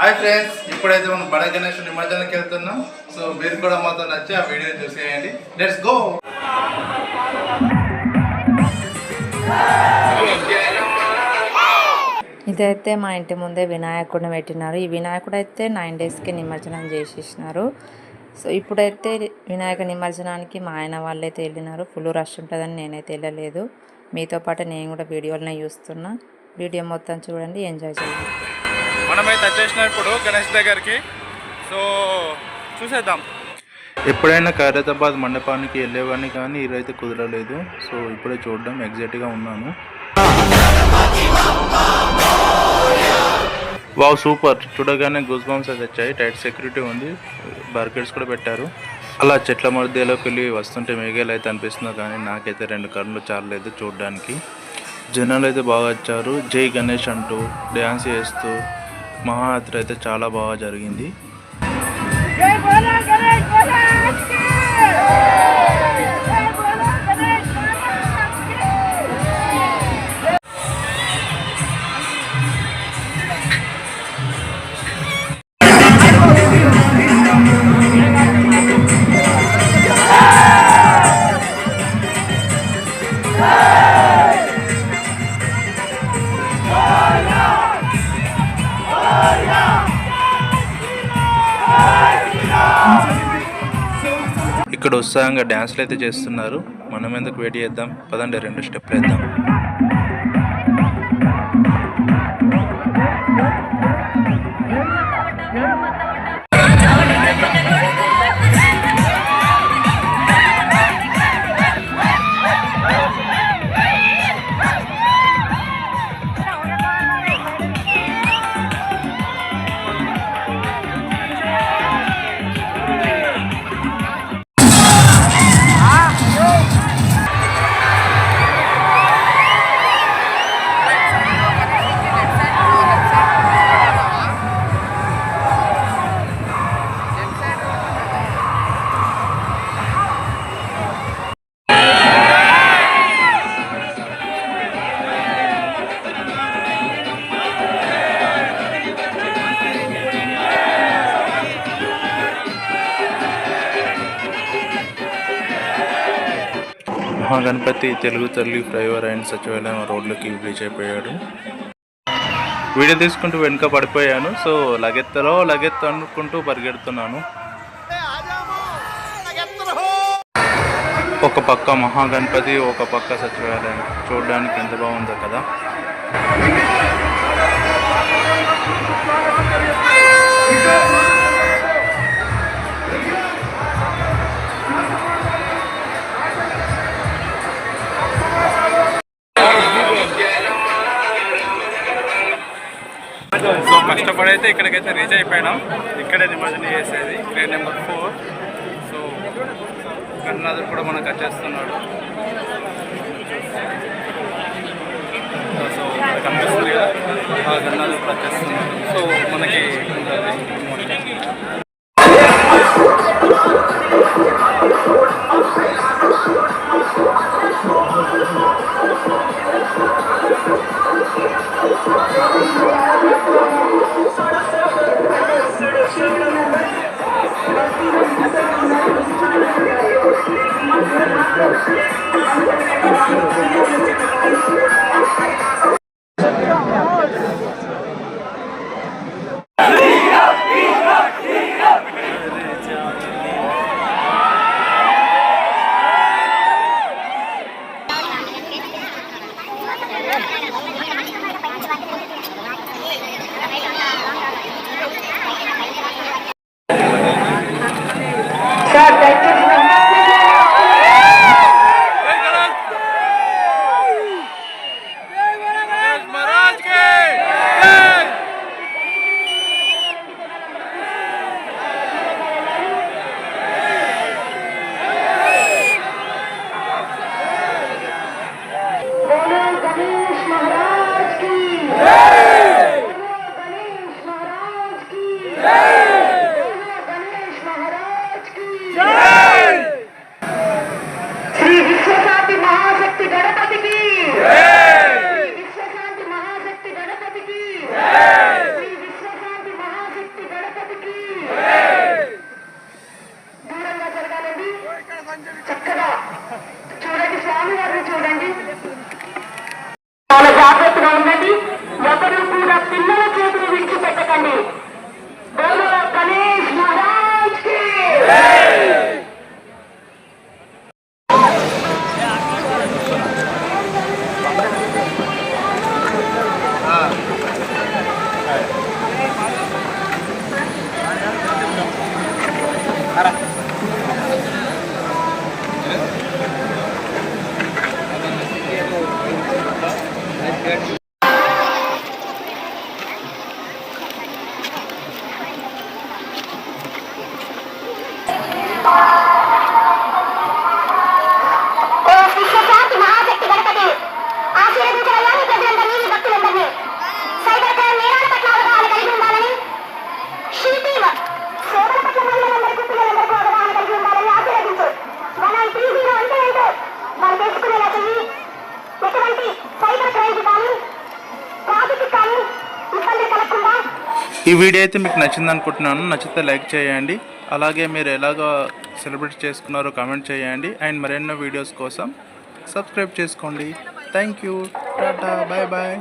Hi friends ఇప్పుడైతే మనం బడ గణేష్ నిమజ్జనానికి వెళ్తున్నాం. సో మీరు కూడా మాతో నచ్చి ఆ వీడియో చూసేయండి. లెట్స్ గో ఇదైతే మా ఇంటి ముందే వినాయకుడిని పెట్టినారు. ఈ వినాయకుడు అయితే నైన్ డేస్కి నిమజ్జనం చేసేసినారు. సో ఇప్పుడైతే వినాయక నిమజ్జనానికి మా ఆయన వాళ్ళైతే వెళ్ళినారు. ఫుల్ రష్ ఉంటుందని నేనైతే వెళ్ళలేదు. మీతో పాటు నేను కూడా వీడియోలనే చూస్తున్నా. వీడియో మొత్తం చూడండి ఎంజాయ్ చేయండి. మనమైతే వచ్చేసిన ఇప్పుడు గణేష్ దగ్గరికి సో చూసేద్దాం. ఎప్పుడైనా ఖైరతాబాద్ మండపానికి వెళ్ళేవాడిని కానీ ఈరోజైతే కుదరలేదు. సో ఇప్పుడే చూడడం ఎగ్జాక్ట్గా ఉన్నాను. Wow super. చూడగానే గుజ్ బాంబ్స్ అయితే వచ్చాయి. టైట్ సెక్యూరిటీ ఉంది. బార్కెట్స్ కూడా పెట్టారు. అలా చెట్ల మధ్యలోకి వెళ్ళి వస్తుంటే మేఘాలు అయితే అనిపిస్తుందో కానీ నాకైతే రెండు కళ్ళు చాలలేదు చూడడానికి. జనాలు అయితే బాగా వచ్చారు. జై గణేష్ అంటూ డ్యాన్స్ చేస్తూ మహాయాత్ర అయితే చాలా బాగా జరిగింది. ఇక్కడ ఉత్సాహంగా డ్యాన్స్లు అయితే చేస్తున్నారు. మనం ఎందుకు వెయిట్ చేద్దాం? పదండి రెండు స్టెప్లు వేద్దాం. మహాగణపతి తెలుగు తల్లి ఫ్లైఓవర్ అండ్ సచివాలయం రోడ్లోకి రీచ్ అయిపోయాడు. వీడియో తీసుకుంటూ వెనుక పడిపోయాను. సో లగెత్తలో లగెత్త అనుకుంటూ పరిగెడుతున్నాను. ఒక పక్క మహాగణపతి ఒక పక్క సచివాలయం. చూడడానికి ఎంత బాగుందో కదా. సో అయితే ఇక్కడికైతే రీచ్ అయిపోయినాం. ఇక్కడే నిమజ్జనం చేసేది. ట్రైన్ నెంబర్ ఫోర్ సో గన్నాథ్ కూడా మనకు వచ్చేస్తున్నాడు. సో కనిపిస్తుంది కదా. ఆ గన్నాథుడు కూడా వచ్చేస్తున్నాడు. సో మనకి Let's go. చూడండి స్వామి వారిని చూడండి చాలా జాగ్రత్తగా ఉండండి ఎవరు కూడా పిల్లల చేతులు విడిచిపెట్టకండి బోలో గణేష్ మహారాజ్కి ఓ ఈ వీడియో అయితే మీకు నచ్చింది అనుకుంటున్నాను. నచ్చితే లైక్ చేయండి. అలాగే మీరు ఎలాగ సెలబ్రేట్ చేసుకున్నారో కామెంట్ చేయండి. అండ్ మరెన్నో వీడియోస్ కోసం సబ్స్క్రైబ్ చేసుకోండి. Thank you. Tata. Bye bye.